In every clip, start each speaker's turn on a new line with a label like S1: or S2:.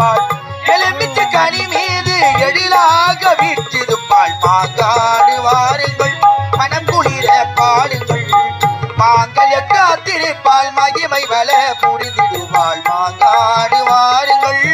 S1: வீற்றிருப்பாள் எலுமிச்ச கனி மீது எழிலாக வீற்றிருப்பாள் மாங்காடு வாருங்கள் மனம் குளிர பாடுங்கள். மாங்கல்ய காத்திருப்பால் மகிமை வள புரிந்திடுவாள் மாங்காடு வாருங்கள்.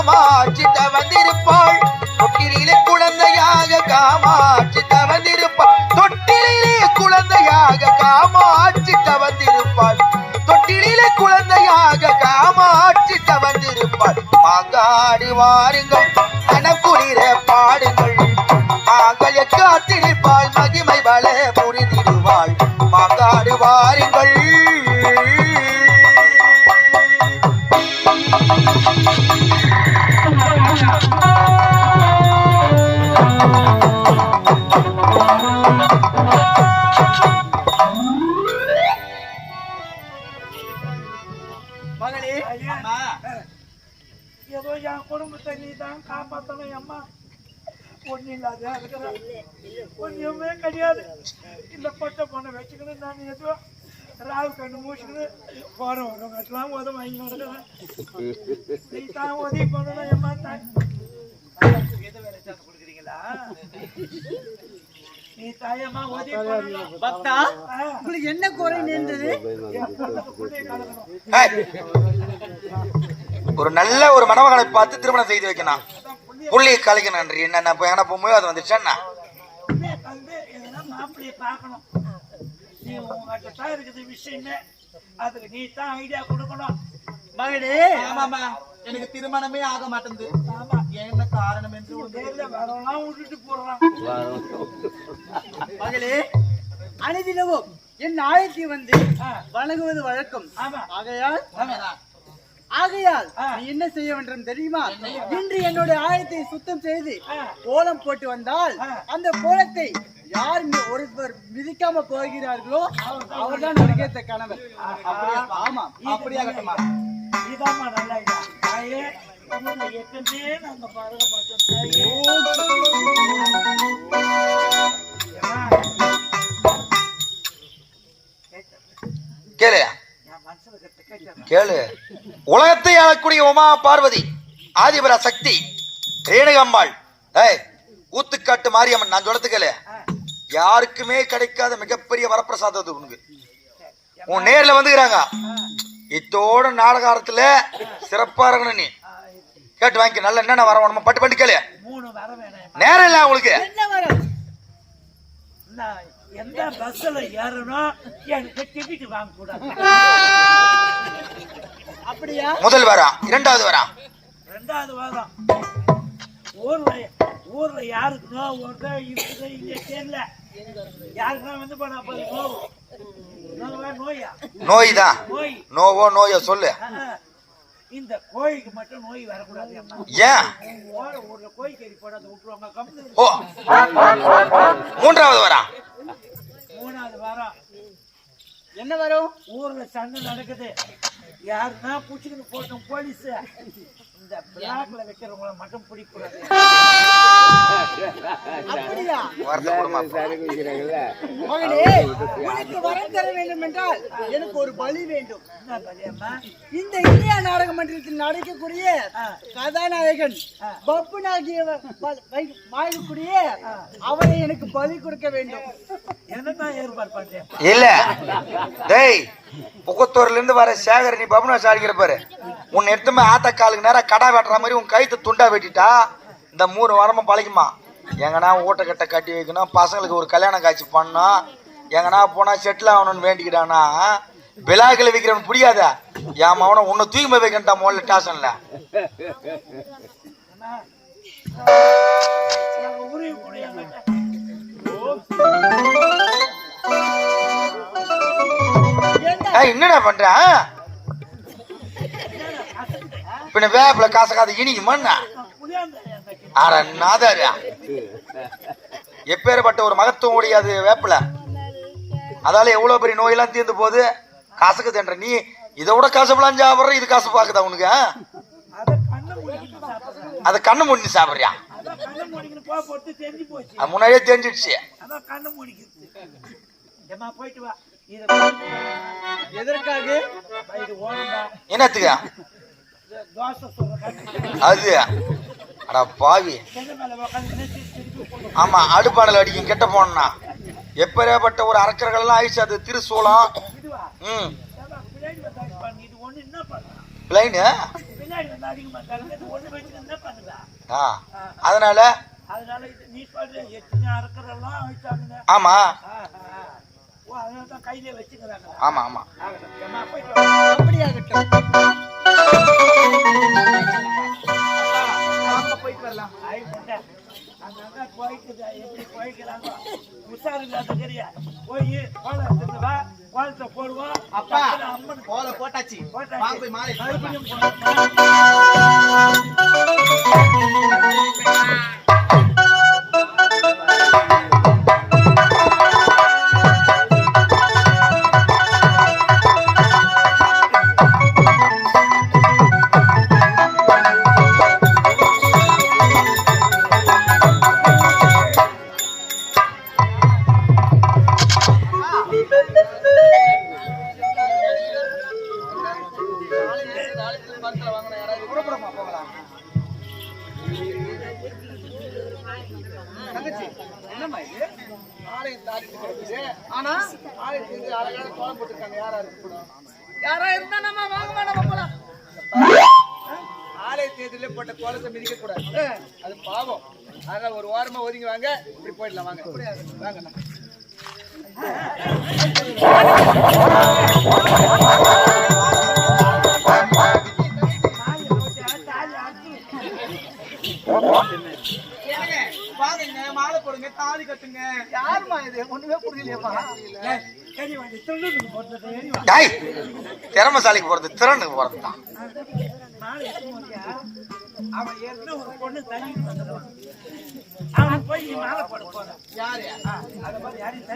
S1: காமாட்சி தவந்திருப்பாள் தொட்டிலே குழந்தையாக காமாட்சி தவந்திருப்பாள் தொட்டிலே குழந்தையாக காமாட்சி தவந்திருப்பாள் தொட்டிலே குழந்தையாக காமாட்சி தவந்திருப்பாள் மாங்காடி வாருங்கள் மனக்குளிர பாடுங்கள். மாங்கல்ய காத்திருப்பாள் மகிமை வள புரிந்திடுவாள் மாங்காடு வாருங்கள்.
S2: குடும்பத்தை நீ தான் காப்பாத்தணும் அம்மா. ஒன்னும் இல்லாத இருக்கிற. ஒன்றுமே கிடையாது. இந்த பொட்டை பொண்ணை வச்சுக்கணும் நான் ஏதோ ராவு கண்ணு மூச்சுக்கணும் போற வரவங்கலாம் உதவி வாங்கி நடக்கிறேன் நீ தான் உதவி பண்ணணும் அம்மா தான். எதை வேலை சார் கொடுக்குறீங்களா
S3: பக்தா உங்களுக்கு என்ன குறை நேர்ந்தது
S1: ஒரு நல்ல ஒரு மணமகனை பார்த்து திருமணம் செய்து வைக்கணும். புள்ளியை கலைக்கணும் நன்றி. என்ன இப்போ எங்கன்னா போகும்போது அது வந்துச்சுன்னா
S2: அதுக்கு நீ தான் ஐடியா கொடுக்கணும்
S3: மகளே. ஆமாமா எனக்கு திருமணமே ஆக மாட்டேங்குது.
S2: ஆமா.
S3: என்ன காரணம் என்று
S2: வரவெல்லாம் விட்டுட்டு போடுறான்
S3: மகளே அனைதினமும் என் ஆயத்தை வந்து வணங்குவது வழக்கம்.
S2: ஆமா.
S3: ஆகையால் ஆகையால். நீ என்ன செய்ய வேண்டும் தெரியுமா? இன்று என்னுடைய ஆயத்தை சுத்தம் செய்து கோலம் போட்டு வந்தால். அந்த கோலத்தை யார் ஒருவர் மிதிக்காம போகிறார்களோ அவர்தான் நடிகத்த கணவர். அப்படியா? ஆமா.
S2: நல்ல தாயே நாங்க பாருங்க மாட்டோம் தாயே. ஏம்மா,
S1: கேளு. உலகத்தை ஆளக்கூடிய உமா பார்வதி ஆதிபரா சக்தி ரேணுகம்பாள் ஏய் ஊத்துக்காட்டு மாரியம்மன் நான் சொல்றது கேளு. யாருக்குமே கிடைக்காத மிகப்பெரிய வரப்பிரசாதம் அது உனக்கு. உன் நேர்ல வந்துக்கிறாங்க. இத்தோட நாடகாரத்துல சிறப்பா இருக்கணும் நீ. கேட்டு வாங்கிக்க நல்ல என்னென்ன வர வேணுமோ பட்டு பட்டு கேளு. நேரம் இல்ல உங்களுக்கு.
S3: என்ன?
S2: எந்த பஸ்ல ஏறணும் எனக்கு டிக்கெட் வாங்க கூடாது
S3: அப்படியா?
S1: முதல் வாரம் இரண்டாவது வாரம்
S2: ரெண்டாவது வாரம். ஊர்ல ஊர்ல யாருக்கு நோவு வருதோ இருக்குது இங்க தெரியல. யாருக்குன்னா வந்து போனா போய் நோவு நோயா?
S1: நோய் தான்.
S2: நோய்.
S1: நோவோ நோயோ சொல்லு.
S2: ஆஹா. இந்த கோழிக்கு மட்டும் நோய் வரக்கூடாது அம்மா.
S1: ஏன்?
S2: ஓர ஊர்ல கோழி கறி போடாத விட்டுருவாங்க கம்பெனி
S1: ஓ. மூன்றாவது வாரம்
S2: மூணாவது வாரம்
S3: என்ன வரும்?
S2: ஊர்ல சண்டை நடக்குது. யாருன்னா பூச்சிக்கிட்டு போட்டோம் போலீஸ். இந்த பிளாக்ல வைக்கிறவங்கள மட்டும் பிடிக்கூடாது.
S3: அப்படியா? உனக்கு வரம் தர வேண்டும் என்றால் எனக்கு ஒரு பலி வேண்டும். இந்த இந்தியா நாடக மன்றத்தில் நடிக்கக்கூடிய கதாநாயகன் பப்புனாகிய வாழக்கூடிய அவரை எனக்கு பலி கொடுக்க வேண்டும்.
S2: என்னதான் ஏற்பாடு பண்றேன்
S1: இல்ல. புகத்தூர்லேருந்து வர சேகர் நீ பபனா சாடிக்கிற பாரு. உன்னை எடுத்துமே ஆத்த காலுக்கு நேரம் கடா வெட்டுற மாதிரி உன் கைத்து துண்டா வெட்டிட்டா இந்த மூணு வாரமும் பழகுமா? எங்கன்னா ஊட்டக்கட்டை கட்டி வைக்கணும் பசங்களுக்கு ஒரு கல்யாண காட்சி பண்ணணும் எங்கன்னா போனால் செட்டில் ஆகணும்னு வேண்டிக்கிட்டானா? விழாக்களை வைக்கிறவன் புரியாத? என் மவனை உன்னை தூக்கி போய் வைக்கண்டா முதல்ல ஸ்டேஷன்ல
S2: எங்க ஊரே
S1: என்னடா பண்ற
S2: பசங்க
S1: பின்ன வேப்பில காசை காசு இனிக்குமா என்ன
S2: புளியாந்தரையா அந்த கிளி.
S1: அட நாதாரியா. எப்பேற்பட்ட ஒரு மகத்துவம் உடையாது வேப்பில. அதால எவ்வளவு பெரிய நோயெல்லாம் தீர்ந்து போகுது? காசுக்கு தின்ற நீ இதை விட கசப்பெல்லாம் சாப்பிட்ற இது காசு பாக்குதா உனக்கு?
S2: அதை கண்ணை மூடிக்கிட்டு சாப்பிடுறேன்.
S1: அதை கண்ணு மூடி சாப்பிட்றியா முன்னாடியே தெரிஞ்சிடுச்சு.
S2: போயிட்டு வா. இது
S3: எதற்காக?
S2: இது ஓடும்பா
S1: என்னத்துக்கு?
S2: தோசை
S1: அது? அட பாவி. ஆமா அடுப்பாடல் அடிக்கும் கெட்ட போனா எப்பேற்பட்ட ஒரு அரக்கர்கள் எல்லாம் ஆயிடுச்சு அது திருசூலம் ம். பிளைனு ஆ. அதனால? ஆமா.
S2: கையிலே வச்சுக்கிறாங்க
S1: ஆமா ஆமா.
S3: அப்படியாகட்டும் போயிட்டு வரலாம்.
S2: அங்கங்க போய்க்குது, எப்படி போய்க்கிறாங்க. உஷார் இல்லாத தெரியா. போய் கோலம் கோலத்தை போடுவோம்.
S3: அப்பா
S2: அம்மனுக்கு
S3: போல போட்டாச்சு
S2: போட்டாச்சு.
S3: மாலை
S2: மறுபடியும்
S3: யாரா இருக்கு கூட யாரா இருந்தா நம்ம வாங்கம்மா நம்ம போலாம் ஆலய தேர்தலே போட்ட கோலத்தை மிதிக்க கூடாது அது பாவம் அதனால ஒரு வாரமா ஒதுங்கி வாங்க இப்படி போயிடலாம் வாங்க வாங்க
S2: தாலி போட்டு, தாலி அறுத்து.
S3: வாங்க மாலை போடுங்க தாலி கட்டுங்க. யாருமா இது? ஒண்ணுமே புரியலையப்பா
S1: திறமசாலிக்கு போறது திறனுக்கு போறது தான்?
S2: அவன் ஏற்கனவே ஒரு பொண்ணு தள்ளிட்டு வந்துடுவான். அவன் போய் நீ மாலை போட போற.
S3: யாரு?
S2: அதை மாதிரி யாரையும்.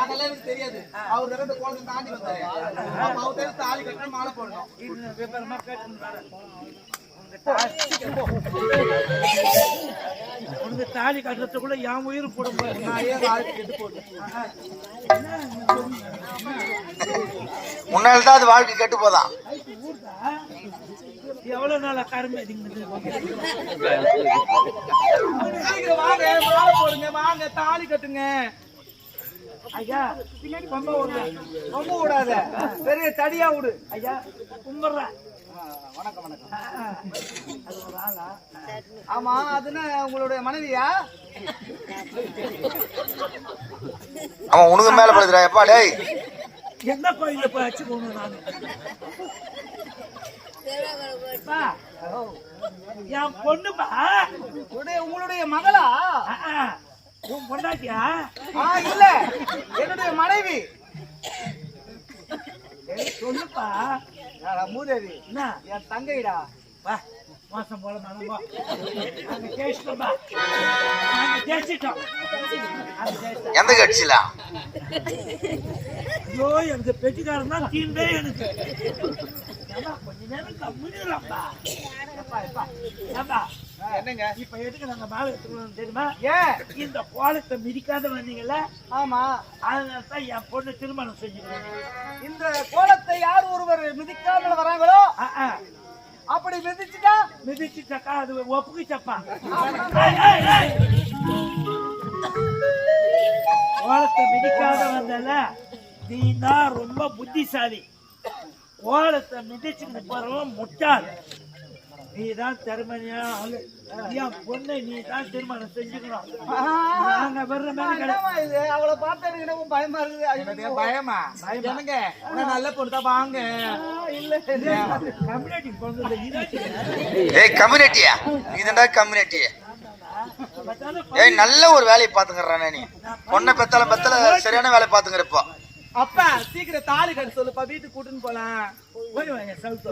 S3: அதெல்லாம் எனக்கு தெரியாது. அவர் தடவை கோலத்தை தாண்டி வந்தாரு. அவர் தாலி கட்டணும் மாலை போடணும்.
S2: விவரமா வரேன். உனக்கு தாலி- கட்டுறதுக்குள்ள என் உயிர் போட போறேன்
S3: நான் ஏன் வாழ்க்கை கெட்டு போட்டேன்?
S1: முன்னாடி தான் அது வாழ்க்கை கெட்டு போதான்
S2: எவ்வளவு நாளா கருமை இதுங்க
S3: சீக்கிரம் வாங்க மாலை போடுங்க வாங்க தாலி கட்டுங்க.
S2: ஐயா பின்னாடி
S3: ரொம்ப விடாத பெரிய தடியா விடு
S2: ஐயா கும்பிடுறேன்.
S3: வணக்கம் வணக்கம். ஆமா அதுன்னா உங்களுடைய மனைவியா?
S1: அவன் உனக்கு மேல படுத்துறா எப்பா டேய்.
S2: எந்த கோயில போய் நான்? அப்பா, என் பொண்ணுப்பா?
S3: உங்களுடைய உங்களுடைய மகளா.
S2: உன் பொண்டாட்டியா?
S3: ஆ இல்ல. என்னுடைய மனைவி.
S2: சொல்லுப்பா.
S3: மூதேவி.
S2: என்ன?
S3: என் தங்கைடா.
S2: வா. மாசம் போல மனம்பா நாங்க ஜெயிச்சிட்டோம்பா நாங்க ஜெயிச்சிட்டோம்.
S1: எந்த கட்சியில?
S2: ஐயோ எங்க பெட்டிக்காரன் தான் தீண்டே எனக்கு. கொஞ்ச நேரம் ஏப்பா,
S3: என்னங்க?
S2: இப்ப எதுக்கு நாங்க மேல எடுத்துக்கணும் தெரியுமா?
S3: ஏன்?
S2: இந்த கோலத்தை மிதிக்காத வந்தீங்கல்ல?
S3: ஆமா.
S2: அதனால தான் என் பொண்ணு திருமணம் செஞ்சுக்கிறேன்.
S3: இந்த கோலத்தை யார் ஒருவர் மிதிக்காமல் வராங்களோ
S2: ஆ, ஆ.
S3: அப்படி மிதிச்சுட்டா?
S2: மிதிச்சுட்டாக்கா அது ஒப்புக்குச்சப்பா. ஓலத்தை கோலத்தை மிதிக்காத வந்தல நீ தான் ரொம்ப புத்திசாலி. கோலத்தை மிதிச்சுட்டு போறவன் முட்டாள். நீ தான் திறமையா ஆளு என் பொண்ணை நீ தான் திருமணம் செஞ்சுக்கணும். நாங்க வர்ற மாதிரி
S3: அவளை பார்த்தா எனக்கு பயமா இருக்குது. பயமா? என்னங்க? நான் நல்ல பொண்ணு தான் வாங்க. இல்ல.
S2: கம்யூனிட்டி
S1: ஏய் கம்யூனிட்டியா இதுண்டா கம்யூனிட்டி ஏய் நல்ல ஒரு வேலையை பாத்துங்கறானே நீ. பொண்ணை பெத்தால பெத்தல சரியான வேலை பாத்துங்கிற இப்போ.
S3: அப்பா சீக்கிரம் தாலி கட்ட சொல்லுப்பா வீட்டுக்கு கூட்டின்னு போலாம்.
S2: போய் வாங்க சவுத்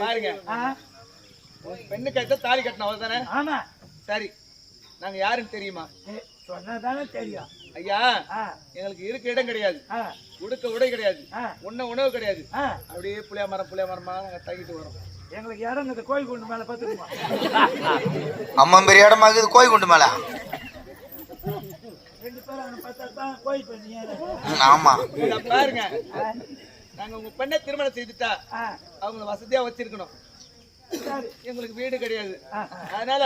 S3: பாருங்க.
S2: ஆ,
S3: பெண்ணு கட்ட தாலி கட்டணும் அவ்வளவுதானே?
S2: ஆமா.
S3: சரி. நாங்க யாருன்னு தெரியுமா?
S2: சொன்னாதானே தெரியும்.
S3: ஐயா
S2: ஆ.
S3: எங்களுக்கு இருக்க இடம் கிடையாது.
S2: ஆ.
S3: உடுக்க உடை கிடையாது.
S2: ஆ.
S3: உண்ண உணவு கிடையாது.
S2: ஆ.
S3: அப்படியே புளிய மரம் புளிய மரமா நாங்க தங்கிட்டு வரோம்.
S2: எங்களுக்கு இறங்குது கோயில் குண்டு மேல பார்த்துக்குமா
S1: அம்மா பெரிய இடமா இருக்குது கோய் குண்டு மேல
S2: ரெண்டு பேரும் அவனை பார்த்தா தான் கோயில் பண்ணி
S1: ம், ஆமா.
S3: பாருங்க. நாங்க உங்க பெண்ணை திருமணம் செய்துட்டா
S2: ஆ.
S3: அவங்கள வசதியா வச்சிருக்கணும்.
S2: சரி.
S3: எங்களுக்கு வீடு கிடையாது. அதனால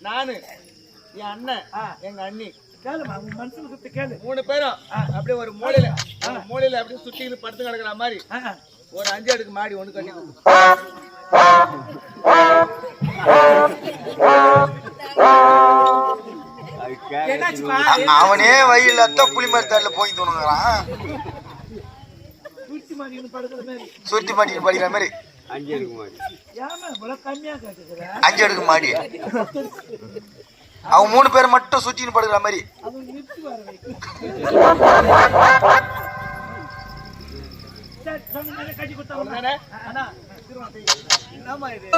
S3: நானு என் அண்ணன்
S2: ஆ.
S3: எங்க அண்ணி மூணு பேரும் அப்படியே ஒரு மூலையில மூலையில அப்படியே சுத்திக்கிட்டு படுத்து கிடக்குற மாதிரி. ஒரு அஞ்சு அடுக்கு மாடி ஒண்ணு கட்டி
S1: அவனே வயல்ல தான் புளி மரத்தாடுல போய் தோணுங்கிறான்
S2: சுத்தி மாதிரி. படுக்கிற மாதிரி.
S1: அஞ்சு அடுக்கு மாடி அவங்க மூணு பேர் மட்டும் சுத்தின்னு படுக்கிற மாதிரி.
S2: அவன்.
S3: என்னம்மா இது?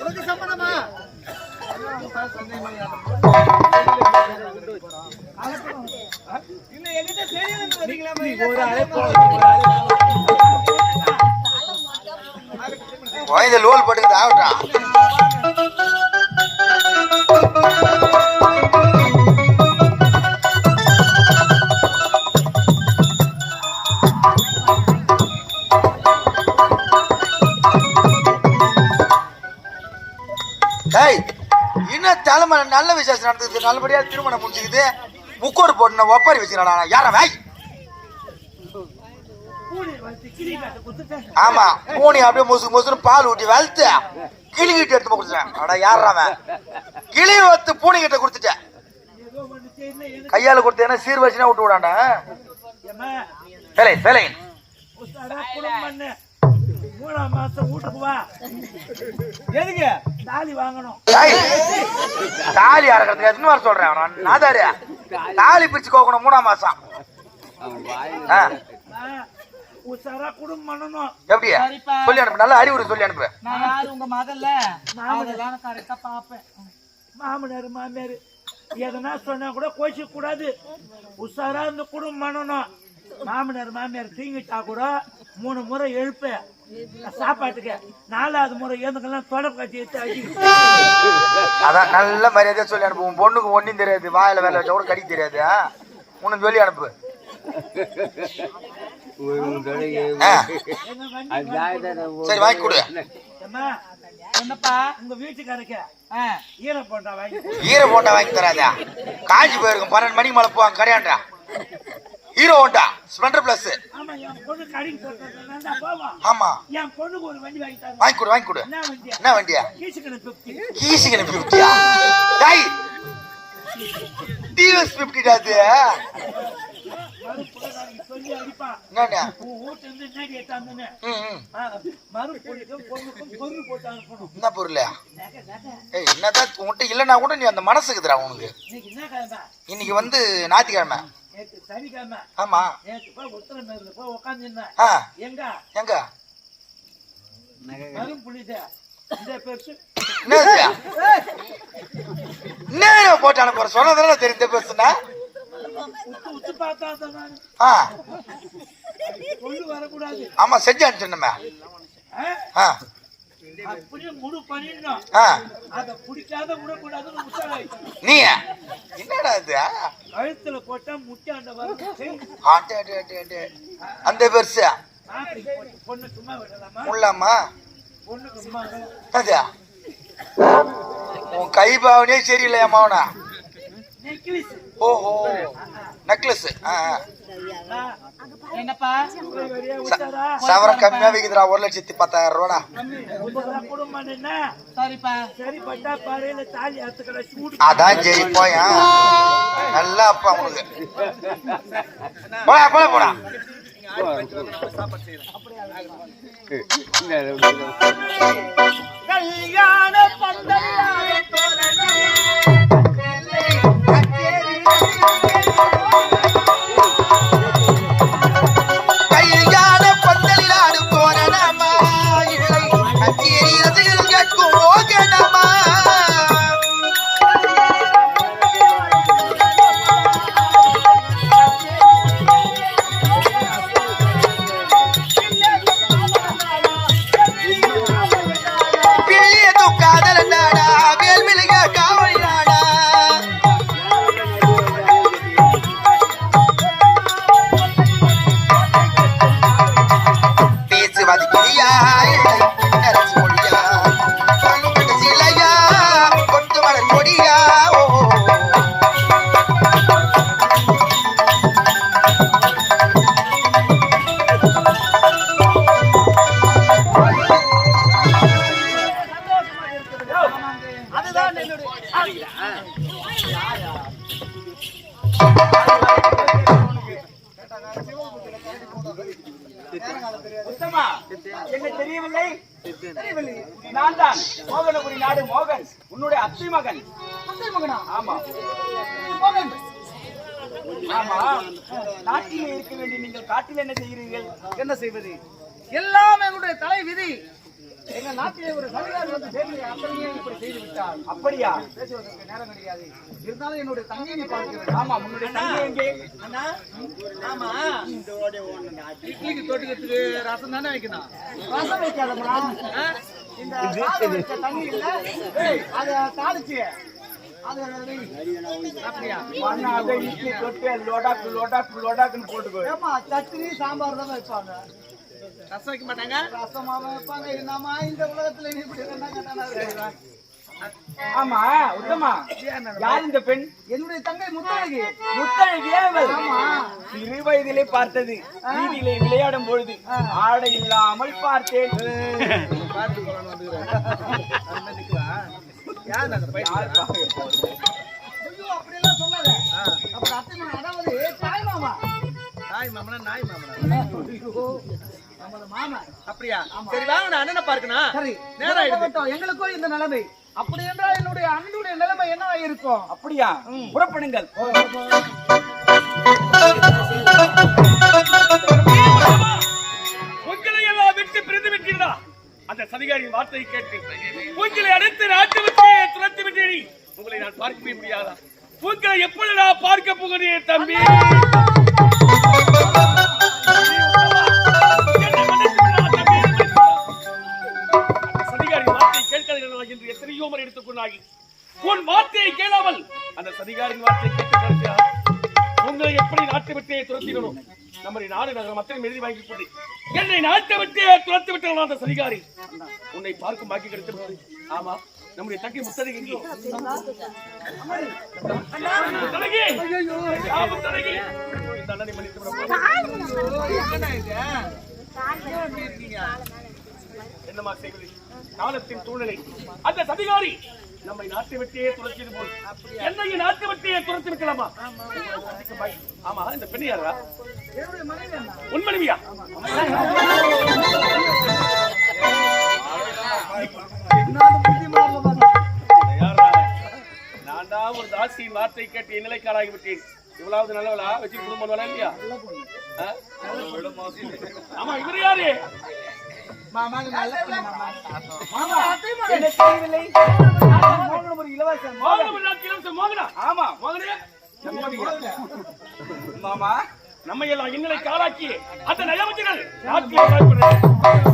S3: உனக்கு
S1: வாய்ந்த லோல் படுக்குது ஆகட்டும். தலைமை நல்ல விசேஷம் நடந்துக்குது நல்லபடியா திருமணம் முடிஞ்சுக்குது முக்கோடு போட்டு ஒப்பாரி வச்சுக்கிறாடா யார வாய் ஆமா பூனி அப்படியே மொசு மொசுன்னு பால் ஊட்டி வளர்த்து கிளி கிட்ட எடுத்து கொடுத்துட்டேன் அட யாரா அவன்? கிளி வத்து பூனி கிட்ட கொடுத்துட்டேன். கையால கொடுத்தேன்னா சீர் வச்சுனா விட்டு விடாண்டா
S2: ஏம்மா?
S1: வேலை
S2: மூணாம் மாசம் வீட்டுக்கு வா.
S3: எதுக்கு?
S2: தாலி வாங்கணும்.
S1: தாலி அறக்கிறதுக்கு எத்தனை வாரம் சொல்றேன் நான் நாதாரு தாலி பிரிச்சு கோக்கணும் மூணாம் மாசம்.
S2: உசாரா குடும்பம் பண்ணணும்.
S1: எப்படி. சொல்லி அனுப்பு நல்ல அறிவுரை சொல்லி அனுப்பு.
S3: நான் யாரு? உங்க மகள்ல? கரெக்டா பாப்பேன்
S2: மாமனார் மாமியார் எதனா சொன்னா கூட கோச்சிக்க கூடாது. உஷாரா இந்த குடும்பம் பண்ணணும். மாமனார் மாமியார் தீங்கிட்டா கூட மூணு முறை எழுப்பு. சாப்பாட்டுக்கு நாலாவது முறை ஏந்துக்கெல்லாம் எடுத்து அடி
S1: அதான் நல்ல மரியாதையா சொல்லி அனுப்பு. உன் பொண்ணுக்கு ஒன்றும் தெரியாது. வாயில வேலை வச்சா கூட கடிக்க தெரியாது. உனக்கு சொல்லி அனுப்பு. சரி வாங்கி கொடு.
S3: என்னப்பா
S2: உங்க வீட்டுக்காரருக்கு ஈர போட்டா வாங்கி கொடு.
S1: ஈர போண்டா வாங்கி தராதா. காஞ்சி போயிருக்கும். பன்னெண்டு மணிக்கு மேலே போவாங்க. கரையாண்டா ஹீரோ ஹோண்டா ஸ்ப்ளெண்டர் பிளஸ்
S2: ஆமா என் பொண்ணுக்கு ஒரு வண்டி வாங்கி
S1: கொடு வாங்கி கொடு.
S2: என்ன வண்டியா? பிப்டி
S1: கீசிங்கன பிப்டியா டேய்.
S2: பொருள் போட்டு அனுப்பணும்.
S1: என்ன பொருள்? என்னதான் உன்கிட்ட இல்லைன்னா கூட நீ அந்த மனசுக்குதுடா உனக்கு.
S2: இன்னைக்கு
S1: வந்து ஞாயிற்றுக்கிழமை.
S2: நேற்று சனிக்கிழமை.
S1: ஆமா.
S2: நேற்று போய் உத்தரமேரில் போய் உட்காந்துருந்தேன் எங்க?
S1: எங்க?
S2: மரும் புளித இந்த பெருசு.
S1: என்னது? என்ன போட்டு அனுப்புற? சொன்னதானே தெரிந்த பேசுனா
S2: உத்து உத்து பார்த்தா கொண்டு வரக்கூடாது.
S1: ஆமா செஞ்சு அனுப்பிச்சிருந்தமே
S2: ஆ? அப்படியே முழு அதை பிடிக்காத விடக்கூடாதுன்னு
S1: நீ என்னடா இது?
S2: கழுத்துல போட்டா
S1: ஆட்டு ஆட்டு ஆட்டு அந்த பெருசு?
S2: பொண்ணு சும்மா விடலாமா?
S1: உள்ளாமா?
S2: பொண்ணுக்கு சும்மா விடலாம்.
S1: அது உன் கை பாவனே சரியில்லை அம்மாவனா
S2: நெக்லஸ்.
S1: ஓஹோ. நெக்லஸ். சவரம் கம்மியா விக்குதுடா ஒரு லட்சத்தி பத்தாயிரம் ரூபாடா.
S2: உத்தரா குடும்பம் என்ன
S3: சரிப்பா
S2: சரி பட்டா பாறையில தாலி அத்துக்கடை சூடு
S1: அதான் ஜெயிப்போம்? நல்லா அப்பா உனக்கு. போடா போடா போடா.
S2: கல்யாண பந்தல் Thank you.
S4: உத்தமா என்ன தெரியவில்லை? தெரியவில்லை. நான் தான் மோகனபுரி நாடு மோகன். உன்னுடைய அத்தை மகன். அத்தை மகனா? ஆமா. மோகன். ஆமா. நாட்டிலே இருக்க வேண்டிய நீங்கள் காட்டில் என்ன செய்கிறீர்கள்?
S3: என்ன செய்வது? எல்லாம் எங்களுடைய தலை விதி எங்க நாட்டிலே ஒரு சரியாக வந்து தேவையை அப்படியே இப்படி செய்து விட்டார்
S4: அப்படியா?
S3: பேசுவதற்கு நேரம் கிடையாது. இருந்தாலும் என்னுடைய தங்கையை பார்க்கிறேன்
S4: ஆமா உன்னுடைய தங்கை எங்கே?
S3: அண்ணா. ஆமா. இட்லிக்கு தொட்டுக்கிறதுக்கு ரசம் தானே வைக்கணும்? ரசம் வைக்காதம்மா. ஆ? இந்த தண்ணி இல்ல அத தாளிச்சு.
S4: போட்டுக்கோ.
S3: சட்னி சாம்பார் தான் வைப்பாங்க? ரசம் வைக்க மாட்டாங்க. ரசமாவ வைப்பாங்க என்னமா இந்த உலகத்துல நீ இப்படி என்ன கேட்டானா
S4: ஆமா உத்தமா. யார் இந்த பெண்?
S3: என்னுடைய தங்கை முத்தழகி.
S4: முத்தழகி அவள்?
S3: ஆமா.
S4: சிறு வயதிலே பார்த்தது வீதியிலே விளையாடும் பொழுது ஆடை இல்லாமல் பார்த்தேன்.
S3: அப்படியெல்லாம் சொல்லாத. அப்புறம் அத்தை அதாவது தாய் மாமா. தாய் மாமனா நாய் மாமனா? நமது மாமா. அப்படியா? சரி வாங்க நான் அண்ணனை பார்க்கணும். சரி நேரம் ஆயிடுச்சு எங்களுக்கும் இந்த நிலைமை. அப்படி என்றால் என்னுடைய அண்ணனுடைய நிலைமை என்னவா இருக்கும்
S4: அப்படியா? புறப்படுங்கள்.
S5: உங்களை எல்லாம் விட்டு பிரிந்து விட்டீர்களா? அந்த சதிகாரியின் வார்த்தையை கேட்டு உங்களை அடுத்து நாட்டு விட்டு துரத்து விட்டீர்கள் உங்களை நான் பார்க்கவே முடியாதா? உங்களை எப்பொழுது நான் பார்க்க போகிறேன் தம்பி? விட்டே நம்முடைய நாடு நகரம் எழுதி வாங்கி கொண்டு என்னை நாட்டை விட்டு துரத்து விட்டான் அந்த சதிகாரி. உன்னை பார்க்கும் பாக்கி கிடைத்து ஆமா நம்முடைய தங்கை முத்தழகி என்னமா செய்வது? காலத்தின் சூழ்நிலை. அந்த சதிகாரி நம்மை நாட்டை விட்டே துரத்தியது போல். என்னை நாட்டை விட்டே துரத்தி விட்டலாமா ஆமா இந்த பெண் யாரா? உன் மனைவியா? நான் தான் ஒரு தாசியின் வார்த்தை கேட்டு இந்நிலைக்காராகி விட்டேன். இவ்வளவு நல்லவளா? வச்சு குடும்பம் இல்லையா? ஆமா இவர் யாரு?
S3: மாமா.
S5: நம்மை எல்லாம் இன்னலை காலாக்கி அந்த நயவஞ்சகர்கள் நாட்டிலே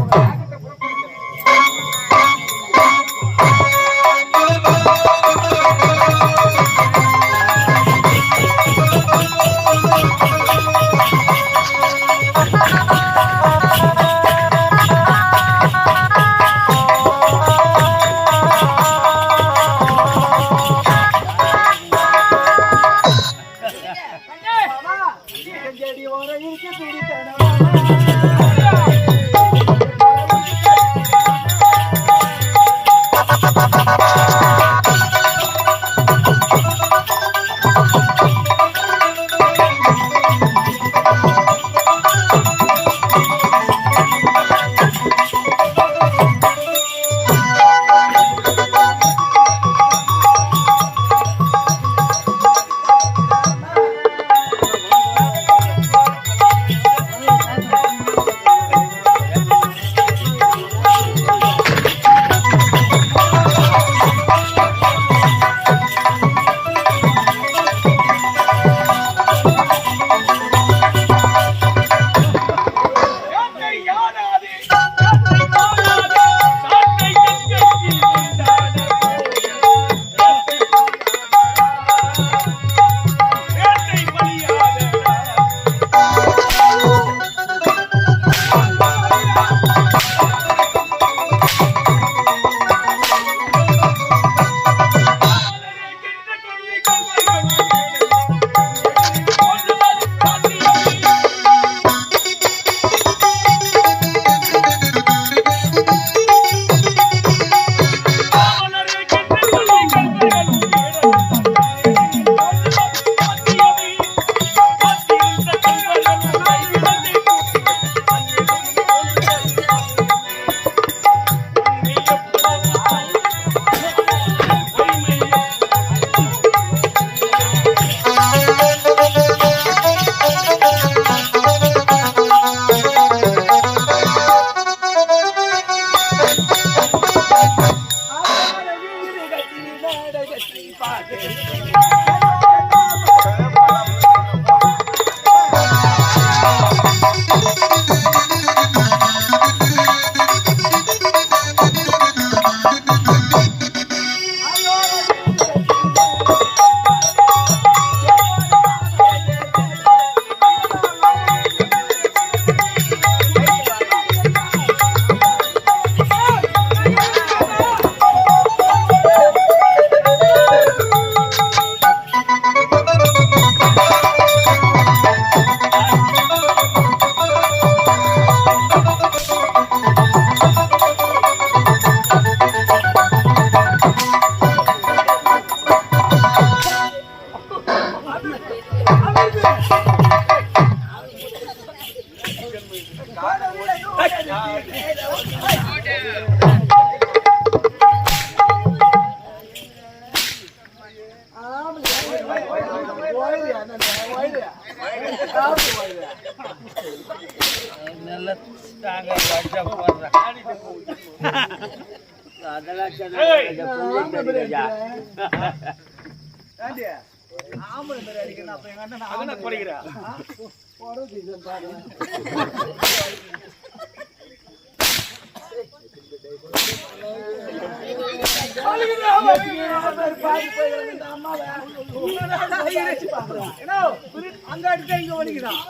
S4: அங்க அடிச்சா இங்க வலிக்குதான்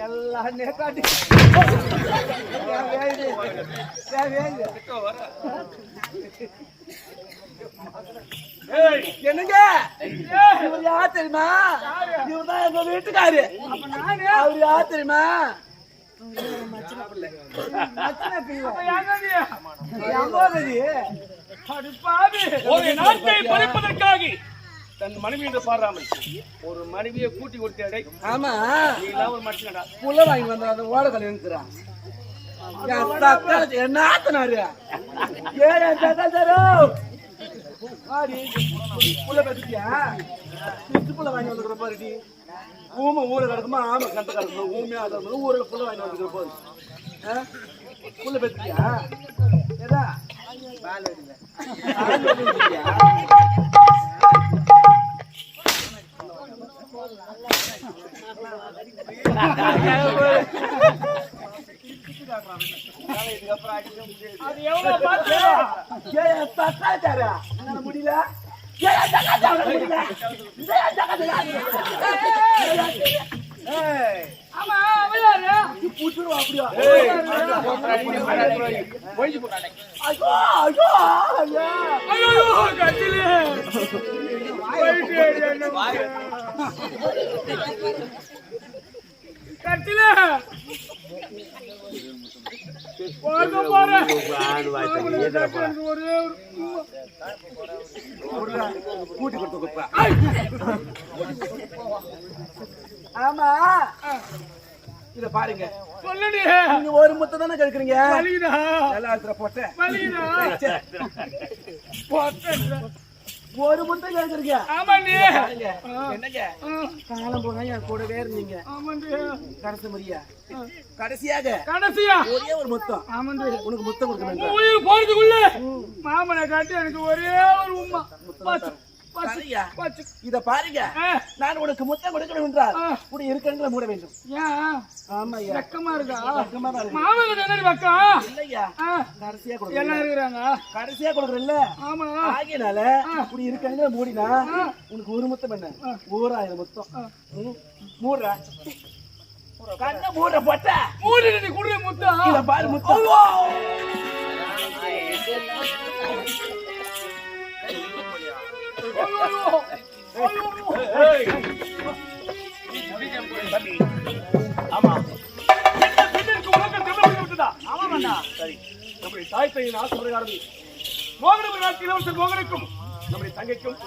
S4: எல்லாம் நேக்காட்டி என்னங்க? இவர் யார் தெரியுமா? இவர் தான் எங்க வீட்டுக்காரு. அவர் யார் தெரியுமா?
S5: ஒரு நாட்டை பறிப்பதற்காக தன் மனைவி என்று ஒரு மனைவியை கூட்டி கொடுத்து அடை
S4: ஆமா.
S5: ஒரு மனுஷனடா.
S4: புள்ள வாங்கி வந்த அந்த ஓடக்கல் இருக்கிறான் என்ன ஆத்தனாரு ஏன் தரும் ஆடி புள்ள கட்டிட்டியா? பிச்சு வாங்கி வந்துக்கிற பாருடி ஊமை ஊரை கிடக்குமா ஆமை கண்ட கிடக்குமா ஊமையா கிடக்குமா ஊரில் புள்ள வாங்கி வந்துக்கிற பாரு. ஆ? புள்ள பெற்றுட்டியா ஏதா? பால் ஏய், இது புடிச்சிருவா அப்படியா? ஐயோ, ஐயோ, ஐயோ.
S5: ஐயோ கட்டிலே கட்டிலே போக போறேன் ஒரே ஒரு
S4: கூட்டி கொடுத்து கொடுப்பா. ஆமா. இத பாருங்க.
S5: சொல்லுடி.
S4: நீங்க ஒரு முட்டை தானே கேக்குறீங்க
S5: வலிதா
S4: எல்லா இடத்துல போட்டேன்.
S5: வலிதா
S4: ஒரு முட்டை கேக்குறீங்க
S5: ஆமாண்டி.
S4: என்னங்க? காலம் போனா என் கூடவே இருந்தீங்க.
S5: ஆமாண்டி.
S4: கடைசி முறையா? கடைசியாக?
S5: கடைசியா?
S4: ஒரே ஒரு முத்தம்.
S5: ஆமாண்டி.
S4: உனக்கு முத்தம் கொடுக்கணும்.
S5: உயிர் போறதுக்குள்ள மாமனை காட்டி எனக்கு ஒரே ஒரு உம்மா. பச்சு பச்சு
S4: இத பாருங்க. நான் உனக்கு முத்தம் கொடுக்கணும் என்றால். உடைய இருக்கங்களை மூட வேண்டும். ஆமா
S5: வெக்கமா இருக்கா?
S4: தான்
S5: வெக்கம்?
S4: இல்லையா கடைசியா
S5: எல்லாம்
S4: கொடுக்கணும்
S5: இருக்கிறாங்க.
S4: கடைசியா கொடுக்கறல்ல?
S5: ஆமா.
S4: ஆகியனால இப்படி இருக்கங்கள மூடினா உனக்கு ஒரு முத்தம் என்ன? ஓராயிரம் முத்தம். மூடுறா. கண்ண மூடுற போட்ட.
S5: மூடி நீ குடுற முத்தம்.
S4: பாரு முத்தம்.
S5: ஆமா இந்த பெண்ணிற்கு உலகம் திருமணம் விட்டதா? சரி. நம்முடைய தாய் தந்தையின் ஆசை பிரகாரம் மோகனபுரி நாட்டு இளவரசர் மோகனுக்கும் நம்முடைய தங்கைக்கும்